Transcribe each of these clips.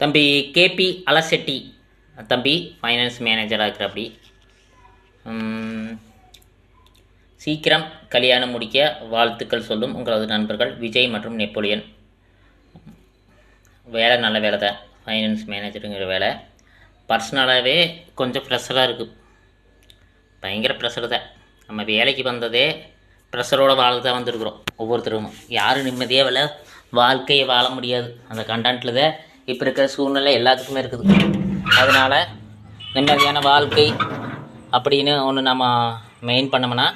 தம்பி கேபி அலசெட்டி. தம்பி ஃபைனான்ஸ் மேனேஜராக இருக்கிற அப்படி சீக்கிரம் கல்யாணம் முடிக்க வாழ்த்துக்கள் சொல்லும் உங்களது நண்பர்கள் விஜய் மற்றும் நெப்போலியன். வேலை நல்ல வேலை தான். ஃபைனான்ஸ் மேனேஜருங்கிற வேலை. பர்சனலாகவே கொஞ்சம் ப்ரெஷராக இருக்குது பயங்கர ப்ரெஷர் தான். நம்ம வேலைக்கு வந்ததே ப்ரெஷரோட வாழ தான் வந்திருக்கிறோம். ஒவ்வொருத்தரும் யாரும் நிம்மதியாக வேலை வாழ்க்கையை வாழ முடியாது. அந்த கண்டென்ட்டில் தான் இப்போ இருக்கிற சூழ்நிலை எல்லாத்துக்குமே இருக்குது. அதனால் நிம்மதியான வாழ்க்கை அப்படின்னு ஒன்று நம்ம மெயின் பண்ணோம்னா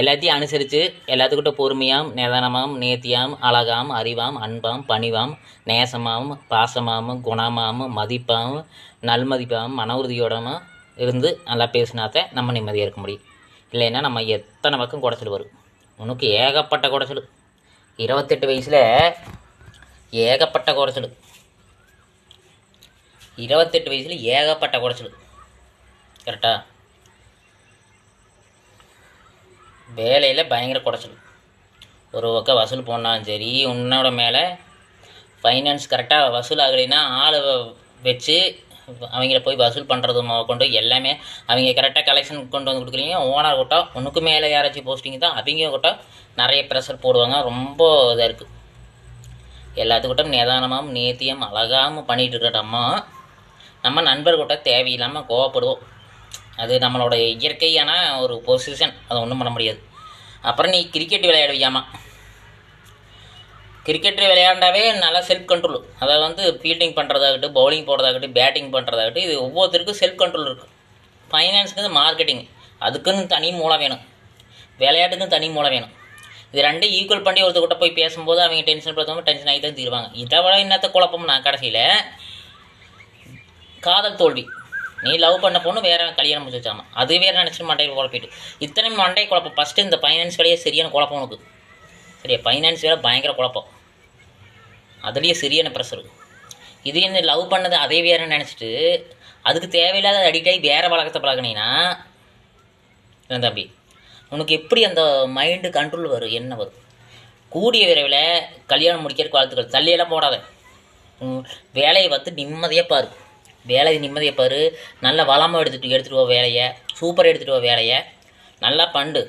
எல்லாத்தையும் அனுசரித்து எல்லாத்துக்கிட்ட பொறுமையாம் நிதானமாம் நேர்த்தியாம் அழகாம் அறிவாம் அன்பாம் பணிவாம் நேசமாகவும் பாசமாகவும் குணமாகவும் மதிப்பாகவும் நல்மதிப்பாகவும் மன உறுதியோடவும் இருந்து நல்லா பேசினாத்த நம்ம நிம்மதியாக இருக்க முடியும். இல்லைன்னா நம்ம எத்தனை பக்கம் குடைச்சல் வரும்? உனக்கு ஏகப்பட்ட குடைச்சல். இருபத்தெட்டு வயசில் ஏகப்பட்ட குடைச்சல். இருபத்தெட்டு வயசில் ஏகப்பட்ட குடைச்சல் கரெக்டா வேலையில் பயங்கர குடைச்சல் ஒரு பக்கம் வசூல் போனாலும் சரி உன்னோட மேலே ஃபைனான்ஸ் கரெக்டாக வசூல் ஆகலைன்னா ஆளை வச்சு அவங்கள போய் வசூல் பண்ணுறது கொண்டு எல்லாமே அவங்க கரெக்டாக கலெக்ஷன் கொண்டு வந்து கொடுக்குறீங்க. ஓனர் கூட்டம் உனக்கு மேலே யாராச்சும் போஸ்டிங் தான் அவங்க கூட்டம் நிறைய ப்ரெஷர் போடுவாங்க. ரொம்ப இதாக இருக்குது எல்லாத்துக்கிட்டும் நிதானமாகவும் நேத்தியம் அழகாமல் பண்ணிகிட்டு இருக்கிற அம்மா. நம்ம நண்பர்கிட்ட தேவையில்லாமல் கோவப்படுவோம். அது நம்மளோட இயற்கையான ஒரு பொசிஷன் அதை ஒன்றும் பண்ண முடியாது. அப்புறம் நீ கிரிக்கெட் விளையாடுவியாமா? கிரிக்கெட் விளையாண்டாவே நல்லா செல்ஃப் கண்ட்ரோல் அதாவது வந்து ஃபீல்டிங் பண்ணுறதாகட்டும் பவுலிங் போடுறதாகட்டும் பேட்டிங் பண்ணுறதாகட்டும் இது ஒவ்வொருத்தருக்கும் செல்ஃப் கண்ட்ரோல் இருக்குது ஃபைனான்ஸுக்கு மார்க்கெட்டிங் அதுக்குன்னு தனி மூலம் வேணும். விளையாட்டுக்கும் தனி மூலம் வேணும். இது ரெண்டும் ஈக்குவல் பண்ணி ஒருத்தர்கிட்ட போய் பேசும்போது அவங்க டென்ஷன் படுத்தாமல் டென்ஷன் ஆகி தான் தீருவாங்க. இதை விட என்னத்த குழப்பம் நான் கடைசியில் காதல் தோல்வி. நீ லவ் பண்ண பொண்ணு வேற கல்யாணம் முடிச்சு வச்சாமா? அது வேற நினச்சிட்டு மண்டையில் குழப்பிட்டு. இத்தனை மண்டை குழப்பம். ஃபஸ்ட்டு இந்த ஃபைனான்ஸ் வேலையே சரியான குழப்பம் உனக்கு. சரியா? ஃபைனான்ஸ் வேலை பயங்கர குழப்பம். அதுலேயே சரியான ப்ரெஷர் இது என்ன லவ் பண்ணது அதே வேற நினச்சிட்டு அதுக்கு தேவையில்லாத அடிக்ட் ஆகி வேறு பழக்கத்தை பழகினீங்கன்னா என்ன தம்பி உனக்கு எப்படி அந்த மைண்டு கண்ட்ரோல் வரும்? என்ன வரும்? கூடிய விரைவில் கல்யாணம் முடிக்கிறதுக்கு வாழ்த்துக்கள். தள்ளியெல்லாம் போடாத. வேலையை பார்த்து நிம்மதியாக பாரு. வேலை நிம்மதியை பாரு. நல்ல வளமாக எடுத்துட்டு எடுத்துகிட்டு போ வேலையை. சூப்பராக எடுத்துகிட்டு போ வேலையை. நல்லா பண்டு.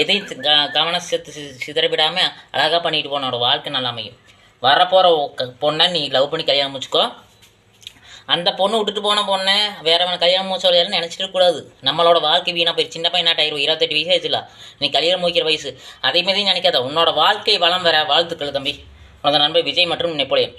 எதையும் க கவனம் சித்து சிதறவிடாமல் அழகாக பண்ணிட்டு போனோட வாழ்க்கை நல்லா அமையும். வரப்போகிற பொண்ணை நீ லவ் பண்ணி கல்யாணம் முடிச்சுக்கோ. அந்த பொண்ணு விட்டுட்டு போன பொண்ணை வேறவன் கல்யாணம் முடிச்சவளையாலும் நினச்சிட்டு கூடாது. நம்மளோட வாழ்க்கை வீணாக போய் சின்ன பையன் ஆயிரும் இருபத்தெட்டு வயசு ஆயிடுச்சுல. நீ கல்யாணம் முடிக்கிற வயசு. அதே மாதிரி நினைக்காத. உன்னோட வாழ்க்கை வளம் வர வாழ்த்துக்கள் தம்பி. உனது நண்பர் விஜய் மற்றும் நெப்போலியன்.